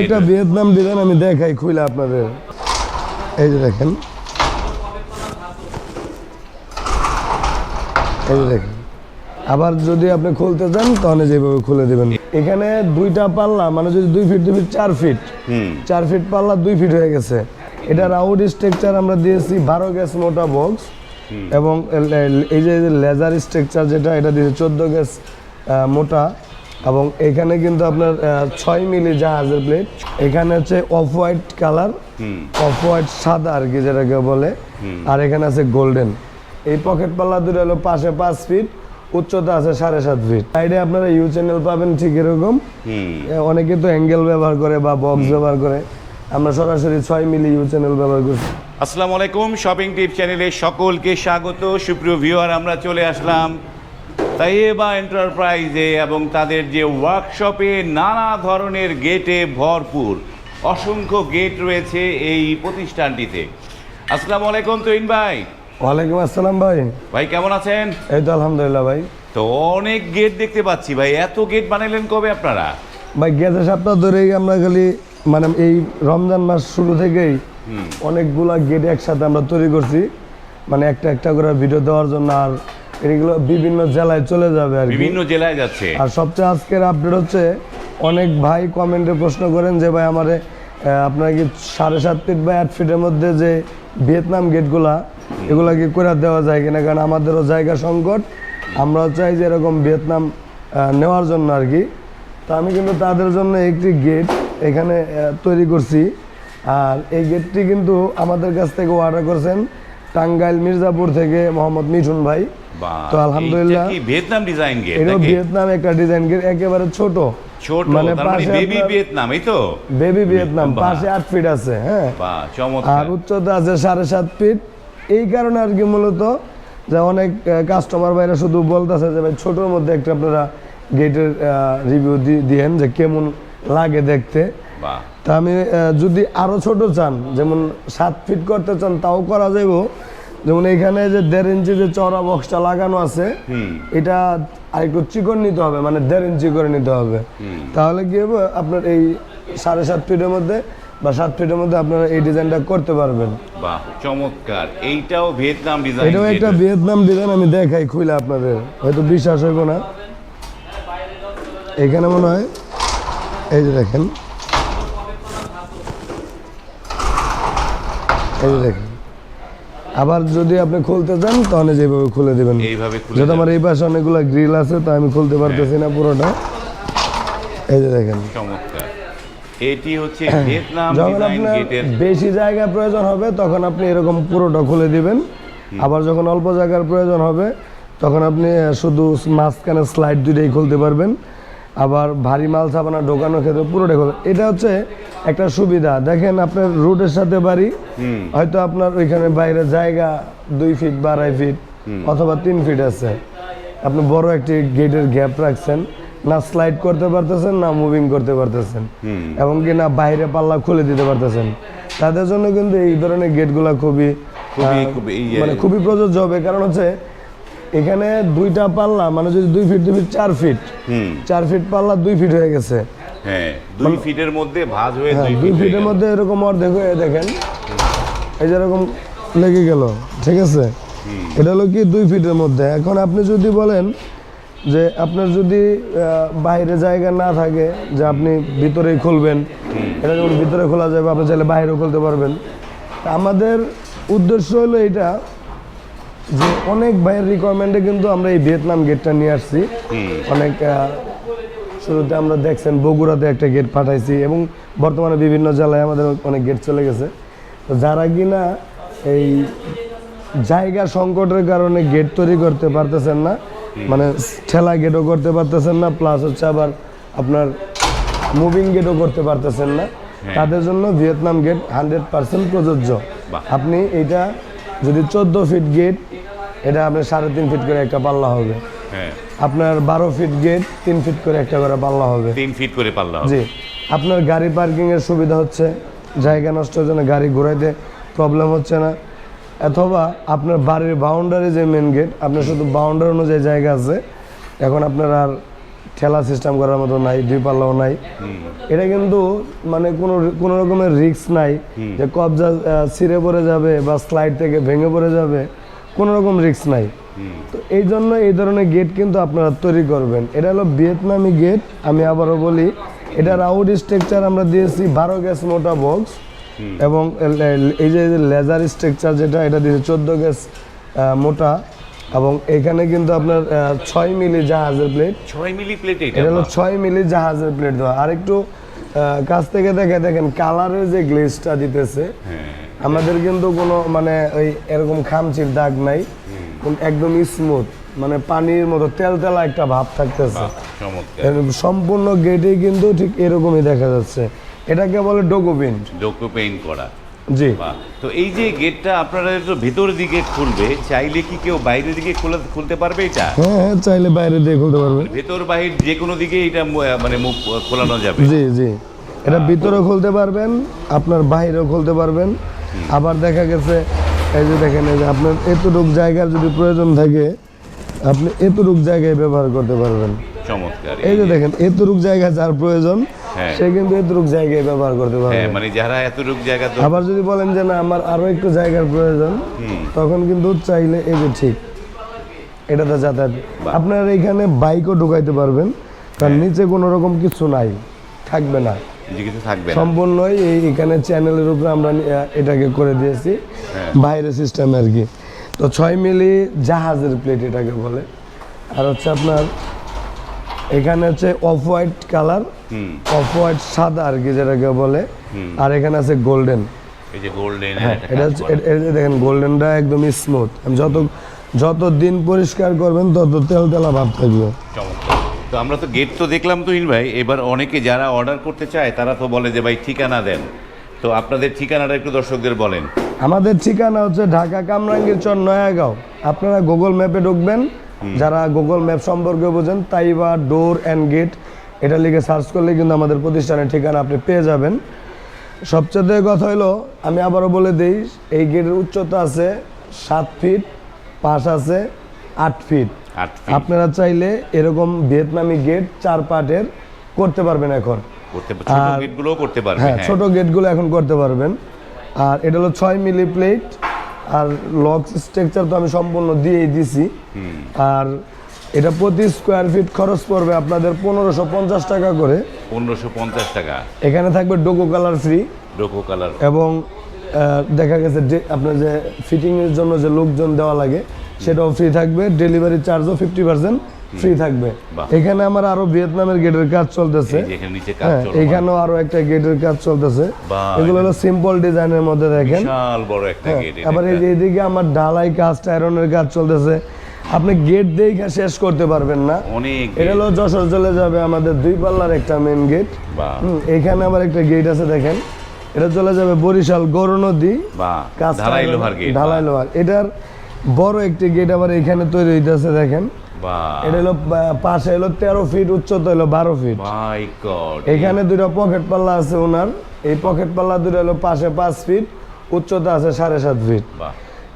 একটা Vietnam design আমি দেখাই খুলে আপনাদের। এই যে দেখেন। এই যে দেখেন। আবার যদি আপনি খুলতে চান তাহলে যেভাবে খুলে দেবেন। এখানে দুইটা পাল্লা মানে যদি দুই ফিট দুই ফিট চার ফিট চার ফিট পাল্লা দুই ফিট হয়ে গেছে। এটা রাউড স্ট্রাকচার আমরা দিয়েছি বারো গ্যাস মোটা বক্স এবং এই যে লেজার স্ট্রাকচার যেটা এটা দিয়েছে চোদ্দ গ্যাস মোটা। এবং এখানে কিন্তু আপনার ছয় মিলি জাহাজের প্লেট এখানে হচ্ছে off white colour off white সাদা আর কি যেটাকে বলে। আর এখানে আছে গোল্ডেন এই পকেট পাল্লা দুটো হলো পাশে পাঁচ ফিট উচ্চতা আছে সাড়ে সাত ফিট সাইডে আপনারা ইউ চ্যানেল পাবেন ঠিক এরকম। অনেকে তো অ্যাঙ্গেল ব্যবহার করে বা বক্স ব্যবহার করে। আমরা সরাসরি ছয় মিলি ইউ চ্যানেল ব্যবহার করছি। আসসালামু আলাইকুম শপিং টিপ চ্যানেলে সকলকে স্বাগত। সুপ্রিয় ভিউয়ার আমরা চলে আসলাম তাইয়েবা এন্টারপ্রাইজে এবং তাদের যে ওয়ার্কশপে নানা ধরনের গেটে ভরপুর অসংখ্য গেট রয়েছে এই প্রতিষ্ঠানটিতে। আসসালামু আলাইকুম তুইন ভাই। ওয়ালাইকুম আসসালাম ভাই। ভাই কেমন আছেন? এই তো আলহামদুলিল্লাহ ভাই। তো অনেক গেট দেখতে পাচ্ছি ভাই এত গেট বানাইলেন কবে আপনারা? ভাই গেছে সপ্তাহ ধরেই আমরা খালি মানে এই রমজান মাস শুরু থেকেই অনেকগুলা গেট একসাথে আমরা তৈরি করছি। মানে একটা একটা করে ভিডিও দেওয়ার জন্য আর এগুলো বিভিন্ন জেলায় চলে যাবে আর বিভিন্ন জেলায় যাচ্ছে। আর সবচেয়ে আজকের আপডেট হচ্ছে অনেক ভাই কমেন্টে প্রশ্ন করেন যে ভাই আমারে আপনার কি সাড়ে সাত ফিট বা আট ফিটের মধ্যে যে ভিয়েতনাম গেটগুলা এগুলা কি করে দেওয়া যায় কিনা? কারণ আমাদেরও জায়গা সংকট। আমরাও চাই যে এরকম ভিয়েতনাম নেওয়ার জন্য আর কি। তো আমি কিন্তু তাদের জন্য একটি গেট এখানে তৈরি করছি। আর এই গেটটি কিন্তু আমাদের কাছ থেকে অর্ডার করছেন টাঙ্গাইল মির্জাপুর থেকে মোহাম্মদ মিঠুন ভাই। তো আলহামদুলিল্লাহ ভিয়েতনাম ডিজাইন গেট এটাও নাকি? ভিয়েতনাম একটা ডিজাইন গেট একেবারে ছোট। ছোট মানে মানে বেবি ভিয়েতনাম এই তো? বেবি ভিয়েতনাম পাশে আট ফিট আছে হ্যাঁ। বা আর উচ্চতা আছে সাড়ে সাত ফিট এই কারণে আর কি মূলত যে অনেক কাস্টমার বাইরে শুধু বলতেছে যে ভাই ছোটোর মধ্যে একটা আপনারা গেটের রিভিউ দিয়েন যে কেমন লাগে দেখতে। তা আমি যদি আরও ছোট চান যেমন সাত ফিট করতে চান তাও করা যাইব। যেমন এখানে যে দেড় ইঞ্চি যে চওড়া বক্সটা লাগানো আছে এটা আরেকটু চিকন নিতে হবে মানে দেড় ইঞ্চি করে নিতে হবে। তাহলে কি হবে আপনার এই সাড়ে সাত ফিটের মধ্যে বা সাত ফিটের মধ্যে আপনারা এই ডিজাইনটা করতে পারবেন। বাহ চমৎকার। এইটাও ভিয়েতনাম ডিজাইন এটাও একটা ভিয়েতনাম ডিজাইন আমি দেখাই খুলে আপনাদের হয়তো বিশ্বাস হইব না। এখানে মনে হয় এই যে দেখেন এই দেখেন। আবার যদি আপনি খুলতে চান তাহলে যেভাবে খুলে দেবেন। এইভাবে যেহেতু আমার এই পাশে অনেকগুলো গ্রিল আছে তো আমি খুলতে পারতেছি না পুরোটা। এই যে দেখেন। চমৎকার। এটি হচ্ছে ভিয়েতনাম যখন ডিজাইন আপনার গেটের বেশি জায়গা প্রয়োজন হবে তখন আপনি এরকম পুরোটা খুলে দিবেন। আবার যখন অল্প জায়গার প্রয়োজন হবে তখন আপনি শুধু মাঝখানে স্লাইড দুইটাই খুলতে পারবেন। আবার ভারী মাল ছাপানা ঢোকানোর ক্ষেত্রে পুরোটাই খুলতে এটা হচ্ছে একটা সুবিধা। দেখেন আপনার রুটের সাথে বাড়ি হয়তো আপনার ওইখানে বাইরে জায়গা দুই ফিট বা আড়াই ফিট অথবা তিন ফিট আছে। আপনি বড় একটি গেটের গ্যাপ রাখছেন না স্লাইড করতে পারতেছেন না মুভিং করতে পারতেছেন। এবং কি না বাইরে পাল্লা খুলে দিতে পারতেছেন। তাদের জন্য কিন্তু এই ধরনের গেটগুলো খুবই এই- মানে খুবই প্রযোজ্য হবে। কারণ হচ্ছে এখানে দুইটা পাল্লা মানে যদি দুই ফিট দুই ফিট চার ফিট চার ফিট পাল্লা দুই ফিট হয়ে গেছে। হ্যাঁ দুই ফিটের মধ্যে ভাঁজ হয়ে হ্যাঁ দুই দুই ফিট ফিটের মধ্যে এরকম অর্ধেক হয়ে দেখেন। এই যে এরকম লেগে গেল ঠিক আছে? এটা হলো কি দুই ফিটের মধ্যে? এখন আপনি যদি বলেন যে আপনার যদি বাইরে জায়গা না থাকে যে আপনি ভিতরেই খুলবেন এটা যেমন ভিতরে খোলা যাবে আপনি চাইলে বাইরেও খুলতে পারবেন। আমাদের উদ্দেশ্য হলো এটা যে অনেক ভাইয়ের রিকোয়ারমেন্টে কিন্তু আমরা এই ভিয়েতনাম গেটটা নিয়ে আসছি। অনেক শুরুতে আমরা দেখছেন বগুড়াতে একটা গেট পাঠাইছি এবং বর্তমানে বিভিন্ন জেলায় আমাদের অনেক গেট চলে গেছে। তো যারা কিনা এই জায়গা সংকটের কারণে গেট তৈরি করতে পারতেছেন না মানে ঠেলা গেটও করতে পারতেছেন না প্লাস হচ্ছে আবার আপনার মুভিং গেটও করতে পারতেছেন না। তাদের জন্য ভিয়েতনাম গেট হান্ড্রেড পার্সেন্ট প্রযোজ্য। আপনি এটা যদি চোদ্দ ফিট গেট এটা আপনার সাড়ে তিন ফিট করে একটা পাল্লা হবে। হ্যাঁ। আপনার বারো ফিট গেট তিন ফিট করে একটা করে পাল্লা হবে। তিন ফিট করে পাল্লা জি। আপনার গাড়ি পার্কিং এর সুবিধা হচ্ছে জায়গা নষ্ট হচ্ছে না গাড়ি ঘোরাইতে প্রবলেম হচ্ছে না। অথবা আপনার বাড়ির বাউন্ডারি যে মেন গেট আপনার শুধু বাউন্ডারি অনুযায়ী জায়গা আছে এখন আপনার আর ঠেলা সিস্টেম করার মতো নাই দুই পাল্লাও নাই। এটা কিন্তু মানে কোনো কোনো রকমের রিস্ক নাই যে কবজা ছিঁড়ে পড়ে যাবে বা স্লাইড থেকে ভেঙে পড়ে যাবে। কোনো রকম রিস্ক নাই। তো এই জন্য এই ধরনের গেট কিন্তু আপনারা তৈরি করবেন। এটা হলো ভিয়েতনামি গেট আমি আবারও বলি এটার আউট স্ট্রাকচার আমরা দিয়েছি বারো গ্যাস মোটা বক্স এবং এই যে লেজার স্ট্রাকচার যেটা এটা দিয়েছে চোদ্দ গ্যাস মোটা এবং এখানে কিন্তু আপনার ছয় মিলি জাহাজের প্লেট ছয় মিলি প্লেট এটা এটা হলো ছয় মিলি জাহাজের প্লেট দেওয়া। আর একটু কাছ থেকে দেখে দেখেন কালারের যে গ্লেজটা দিতেছে হ্যাঁ। আমাদের কিন্তু কোনো মানে ওই এরকম খামচির দাগ নাই। একদম স্মুথ মানে পানির মতো তেল তেলা একটা ভাব থাকতেছে। সম্পূর্ণ গেটে কিন্তু ঠিক এরকমই দেখা যাচ্ছে। এটাকে বলে ডোকোপিন। ডোকো পেইন্ট করা। জি। তো এই যে গেটটা আপনারা তো ভেতর দিকে খুলবে চাইলে কি কেউ বাইরের দিকে খোলা খুলতে পারবে এটা? হ্যাঁ হ্যাঁ চাইলে বাইরে দিয়ে খুলতে পারবেন ভেতর বাহির যে কোনো দিকে এটা মানে মুখ খোলানো যাবে। জি জি। এটা ভিতরেও খুলতে পারবেন আপনার বাইরেও খুলতে পারবেন। আবার দেখা গেছে এই যে দেখেন এই যে আপনার এতটুক জায়গার যদি প্রয়োজন থাকে আপনি এতটুক জায়গায় ব্যবহার করতে পারবেন। চমৎকার। এই যে দেখেন এতটুক জায়গা যার প্রয়োজন হ্যাঁ। সে কিন্তু এতটুক জায়গায় ব্যবহার করতে হ্যাঁ পারবে মানে যারা এতটুকু জায়গা আবার যদি বলেন যে না আমার আরও একটু জায়গার প্রয়োজন তখন কিন্তু চাইলে এই যে ঠিক এটাতে যাতায়াত। আপনার এখানে বাইকও ঢুকাইতে পারবেন তার হ্যাঁ। নিচে কোনো রকম কিছু নাই থাকবে না। কিছু থাকবে সম্পূর্ণই এই এখানে চ্যানেলের উপরে আমরা এটাকে করে দিয়েছি। হ্যাঁ। বাইরে সিস্টেম আর কি। তো ছয় মিলি জাহাজের প্লেট এটাকে বলে। আর হচ্ছে আপনার এখানে হচ্ছে off white colour off white সাদা আর কি যেটাকে বলে। আর এখানে আছে গোল্ডেন হ্যাঁ এটা দেখেন গোল্ডেনটা একদম স্মুথ যত যত দিন পরিষ্কার করবেন তত তেল তেলা ভাব থাকবে। তো আমরা তো গেট তো দেখলাম তো ইন ভাই। এবার অনেকে যারা অর্ডার করতে চায় তারা তো বলে যে ভাই ঠিকানা দেন। তো আপনাদের ঠিকানাটা একটু দর্শকদের বলেন। আমাদের ঠিকানা হচ্ছে ঢাকা কামরাঙ্গীর চর নয়াগাঁও। আপনারা গুগল ম্যাপে ঢুকবেন। যারা গুগল ম্যাপ সম্পর্কে বোঝেন তাইবা ডোর অ্যান্ড গেট এটা লিখে সার্চ করলে কিন্তু আমাদের প্রতিষ্ঠানের ঠিকানা আপনি পেয়ে যাবেন। সবচেয়ে কথা হলো আমি আবারও বলে দিই এই গেটের উচ্চতা আছে সাত ফিট পাশ আছে আট ফিট আপনারা চাইলে এরকম ভিয়েতনামি গেট চার পাটের করতে পারবেন এখন। করতে ছোট গেটগুলোও হ্যাঁ হ্যাঁ। ছোট গেটগুলো এখন করতে পারবেন। আর এটা হলো ছয় মিলি প্লেট আর লক স্ট্রাকচার তো আমি সম্পূর্ণ দিয়েই দিছি। আর এটা প্রতি স্কোয়ার ফিট খরচ পড়বে আপনাদের পনেরোশো পঞ্চাশ টাকা করে। পনেরোশো পঞ্চাশ টাকা। এখানে থাকবে Duco colour free Duco colour. এবং দেখা গেছে যে আপনার যে ফিটিংয়ের জন্য যে লোকজন দেওয়া লাগে সেটাও ফ্রি থাকবে ডেলিভারি চার্জও ফিফটি পার্সেন্ট ফ্রি থাকবে। এখানে আমার আরও ভিয়েতনামের গেটের কাজ চলতেছে। হ্যাঁ। এখানেও আরও একটা গেটের কাজ চলতেছে। এগুলো হলো সিম্পল ডিজাইনের মধ্যে দেখেন। হ্যাঁ, আবার এই যে এদিকে আমার ঢালাই কাজ আয়রনের কাজ চলতেছে। আপনি গেট দিয়েই শেষ করতে পারবেন না। এটা হলো যশোর চলে যাবে আমাদের দুই পাল্লার একটা মেন গেট এখানে আবার একটা গেট আছে দেখেন। এটা চলে যাবে বরিশাল গৌর নদী। ঢালাই লোহার। এটার বড় একটি গেট আবার এখানে তৈরি হইতেছে দেখেন। এটা হলো পাশে হলো তেরো ফিট উচ্চতা হলো বারো ফিট এখানে দুটো পকেট পাল্লা আছে ওনার। এই পকেট পাল্লা দুটো হলো পাশে পাঁচ ফিট উচ্চতা আছে সাড়ে সাত ফিট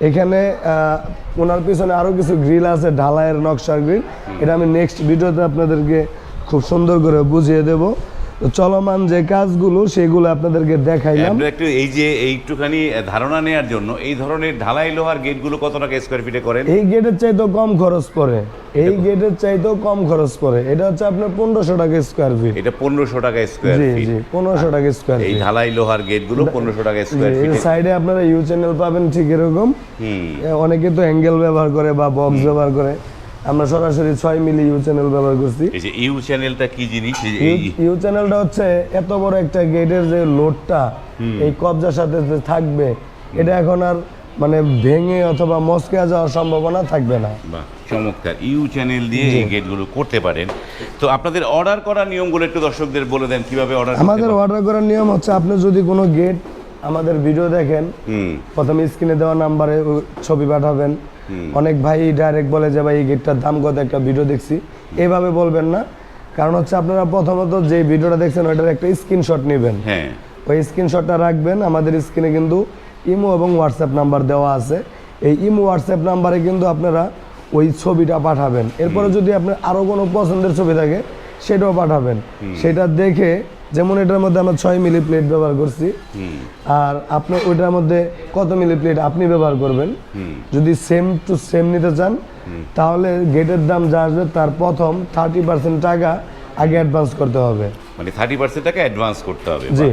এখানে আহ, ওনার পিছনে আরও কিছু গ্রিল আছে ঢালাইয়ের নকশার গ্রিল এটা আমি নেক্সট ভিডিওতে আপনাদেরকে খুব সুন্দর করে বুঝিয়ে দেব। চলমান যে কাজগুলো সেগুলো আপনাদেরকে দেখাইলাম। একটু এই যে এইটুখানি ধারণা নেয়ার জন্য এই ধরনের ঢালাই লোহার গেটগুলো কত টাকা স্কোয়ার ফিটে করেন? এই গেটের চাইতেও কম খরচ পড়ে। এই গেটের চাইতেও কম খরচ পড়ে। এটা হচ্ছে আপনার পনেরোশো টাকা স্কোয়ার ফিট এটা পনেরোশো টাকা স্কোয়ার জি ফিট জি পনেরোশো টাকা স্কোয়ার এই ঢালাই লোহার গেটগুলো পনেরোশো টাকা স্কোয়ার ফিটে সাইডে আপনারা ইউ চ্যানেল পাবেন ঠিক এরকম। অনেকে তো অ্যাঙ্গেল ব্যবহার করে বা বক্স ব্যবহার করে। আমরা সরাসরি ছয় মিলি ইউ চ্যানেল ব্যবহার করছি। এই যে ইউ চ্যানেলটা কি জিনিস? এই ইউ চ্যানেলটা হচ্ছে এত বড় একটা গেটের যে লোডটা এই কবজার সাথে যে থাকবে এটা এখন আর মানে ভেঙে অথবা মস্কে যাওয়ার সম্ভাবনা থাকবে না। চমৎকার। ইউ চ্যানেল দিয়ে এই গেটগুলো করতে পারেন। তো আপনাদের অর্ডার করার নিয়মগুলো একটু দর্শকদের বলে দেন কীভাবে অর্ডার আমাদের অর্ডার করার নিয়ম হচ্ছে আপনি যদি কোনো গেট আমাদের ভিডিও দেখেন প্রথমে স্ক্রিনে দেওয়া নাম্বারে ছবি পাঠাবেন অনেক ভাই ডাইরেক্ট বলে যে ভাই এই গেটটার দাম কত? একটা ভিডিও দেখছি। এইভাবে বলবেন না। কারণ হচ্ছে আপনারা প্রথমত যে ভিডিওটা দেখছেন ওইটার একটা স্ক্রিনশট নেবেন। হ্যাঁ। ওই স্ক্রিনশটটা রাখবেন। আমাদের স্ক্রিনে কিন্তু ইমো এবং হোয়াটসঅ্যাপ নাম্বার দেওয়া আছে। এই ইমো হোয়াটসঅ্যাপ নাম্বারে কিন্তু আপনারা ওই ছবিটা পাঠাবেন। এরপরে যদি আপনার আরও কোনো পছন্দের ছবি থাকে সেটাও পাঠাবেন। সেটা দেখে যেমন এটার মধ্যে আমরা ছয় মিলি প্লেট ব্যবহার করছি। আর আপনি ওইটার মধ্যে কত মিলি প্লেট আপনি ব্যবহার করবেন? যদি সেম টু সেম নিতে চান তাহলে গেটের দাম যা আসবে তার প্রথম থার্টি পার্সেন্ট টাকা আগে অ্যাডভান্স করতে হবে। মানে থার্টি পার্সেন্ট টাকা অ্যাডভান্স করতে হবে। জি।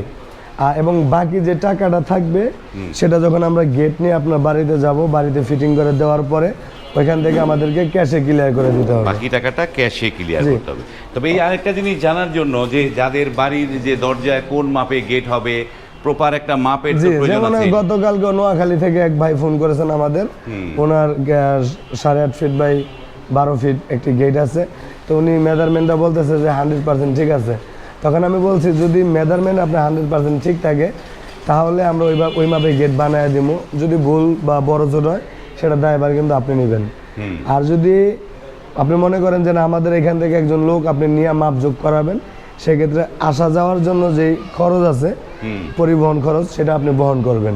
এবং বাকি যে টাকাটা থাকবে সেটা যখন আমরা গেট নিয়ে আপনার বাড়িতে যাব বাড়িতে ফিটিং করে দেওয়ার পরে ওইখান থেকে আমাদেরকে ক্যাশে ক্লিয়ার করে দিতে হবে। বাকি টাকাটা ক্যাশে ক্লিয়ার করতে হবে। তবে এই আরেকটা জিনিস জানার জন্য যে যাদের বাড়ির যে দরজায় কোন মাপে গেট হবে প্রপার একটা মাপের তো প্রয়োজন আছে। গতকালকে নোয়াখালী থেকে এক ভাই ফোন করেছেন আমাদের। ওনার সাড়ে আট ফিট বাই বারো ফিট একটি গেট আছে। তো উনি মেজারমেন্টটা বলতেছে যে হান্ড্রেড পার্সেন্ট ঠিক আছে। তখন আমি বলছি যদি মেজারমেন্ট আপনার হান্ড্রেড পার্সেন্ট ঠিক থাকে তাহলে আমরা ওই ওই মাপে গেট বানায় দিব যদি ভুল বা বড় জোর হয় সেটা দায়ভার কিন্তু আপনি নেবেন। আর যদি আপনি মনে করেন যে না আমাদের এখান থেকে একজন লোক আপনি নিয়ে মাপ যোগ করাবেন সেক্ষেত্রে আসা যাওয়ার জন্য যেই খরচ আছে পরিবহন খরচ সেটা আপনি বহন করবেন।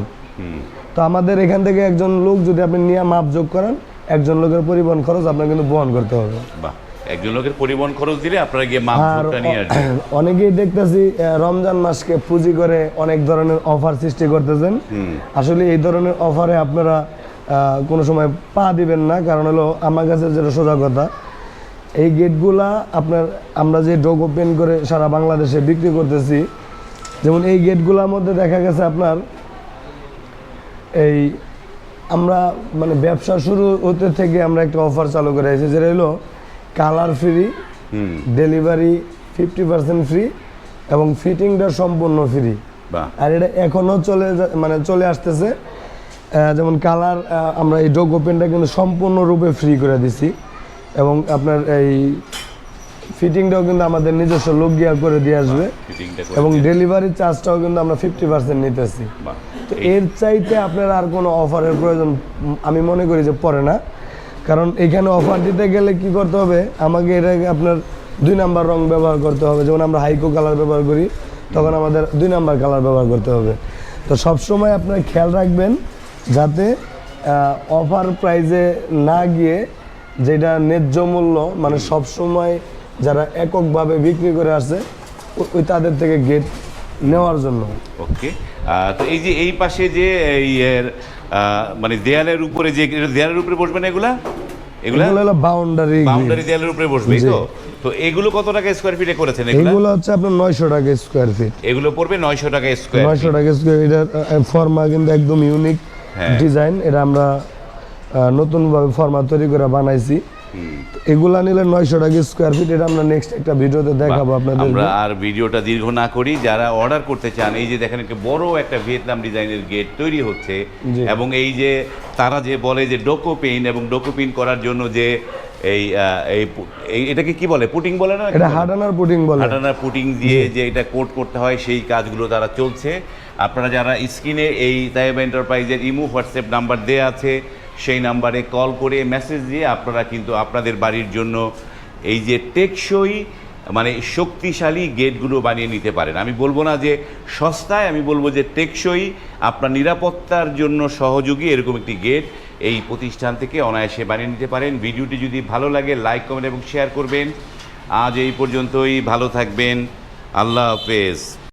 তো আমাদের এখান থেকে একজন লোক যদি আপনি নিয়ে মাপ যোগ করেন একজন লোকের পরিবহন খরচ আপনার কিন্তু বহন করতে হবে। বাহ একজন লোকের পরিবহন খরচ দিলে আপনারা গিয়ে মাপ আর নিয়ে আসবেন। অনেকেই দেখতেছি রমজান মাসকে পুঁজি করে অনেক ধরনের অফার সৃষ্টি করতেছেন। আসলে এই ধরনের অফারে আপনারা কোনো সময় পা দিবেন না কারণ হলো আমার কাছে যেটা সোজা কথা এই গেটগুলা আপনার আমরা যে ডোগ ওপেন করে সারা বাংলাদেশে বিক্রি করতেছি যেমন এই গেটগুলোর মধ্যে দেখা গেছে আপনার এই আমরা মানে ব্যবসা শুরু হতে থেকে আমরা একটা অফার চালু করে আছি যেটা হলো colour free delivery fifty percent free এবং ফিটিংটা সম্পূর্ণ ফ্রি আর এটা এখনও চলে মানে চলে আসতেছে। যেমন কালার আমরা এই ডোগ ওপেনটা কিন্তু সম্পূর্ণরূপে ফ্রি করে দিছি। এবং আপনার এই ফিটিংটাও কিন্তু আমাদের নিজস্ব লোক গিয়া করে দিয়ে আসবে। এবং। ডেলিভারি চার্জটাও কিন্তু আমরা ফিফটি পার্সেন্ট নিতেছি। তো এর চাইতে আপনার আর কোনো অফারের প্রয়োজন আমি মনে করি যে পড়ে না। কারণ এখানে অফার দিতে গেলে কি করতে হবে? আমাকে এটাকে আপনার দুই নাম্বার রং ব্যবহার করতে হবে। যেমন আমরা হাইকো কালার ব্যবহার করি তখন আমাদের দুই নাম্বার কালার ব্যবহার করতে হবে। তো সবসময় আপনার খেয়াল রাখবেন যাতে অফার প্রাইজে না গিয়ে যেটা ন্যায্য মূল্য মানে সবসময় যারা এককভাবে বিক্রি করে আসছে ওই তাদের থেকে গেট নেওয়ার জন্য। ওকে তো এই যে এই পাশে যে এই মানে দেয়ালের উপরে যে দেয়ালের উপরে বসবে না এগুলা? এগুলা? হলো বাউন্ডারি বাউন্ডারি দেয়ালের উপরে বসবে তো? তো এগুলো কত টাকা স্কোয়ার ফিটে করেছেন এগুলো? এগুলো হচ্ছে আপনার নয়শো টাকা স্কোয়ার ফিট এগুলো পড়বে নয়শো টাকা স্কোয়ার নয়শো টাকা স্কোয়ার এটার ফর্মা কিন্তু একদম ইউনিক। ডিজাইন এটা আমরা নতুনভাবে ফর্মা তৈরি করে বানাইছি। এগুলা নিলে নয়শো টাকা স্কোয়ার ফিট এটা আমরা নেক্সট একটা ভিডিওতে দেখাবো আপনাদের। আমরা আর ভিডিওটা দীর্ঘ না করি যারা অর্ডার করতে চান এই যে দেখেন একটা বড় একটা ভিয়েতনাম ডিজাইনের গেট তৈরি হচ্ছে এবং এই যে তারা যে বলে যে ডোকো পেইন এবং ডোকো পেইন করার জন্য যে এই এই এটাকে কি বলে পুটিং বলে না? এটা হাডানার পুটিং বলে। হাটানা পুটিং দিয়ে যে এটা কোট করতে হয় সেই কাজগুলো তারা চলছে। আপনারা যারা স্ক্রিনে এই তাইব এন্টারপ্রাইজের ইমো হোয়াটসঅ্যাপ নাম্বার দেওয়া আছে, সেই নাম্বারে কল করে মেসেজ দিয়ে আপনারা কিন্তু আপনাদের বাড়ির জন্য এই যে টেকসই মানে শক্তিশালী গেটগুলো বানিয়ে নিতে পারেন। আমি বলব না যে সস্তায়, আমি বলব যে টেকসই, আপনার নিরাপত্তার জন্য সহযোগী এরকম একটি গেট এই প্রতিষ্ঠান থেকে অনায়াসে বানিয়ে নিতে পারেন। ভিডিওটি যদি ভালো লাগে লাইক কমেন্ট এবং শেয়ার করবেন। আজ এই পর্যন্তই, ভালো থাকবেন। আল্লাহ হাফেজ।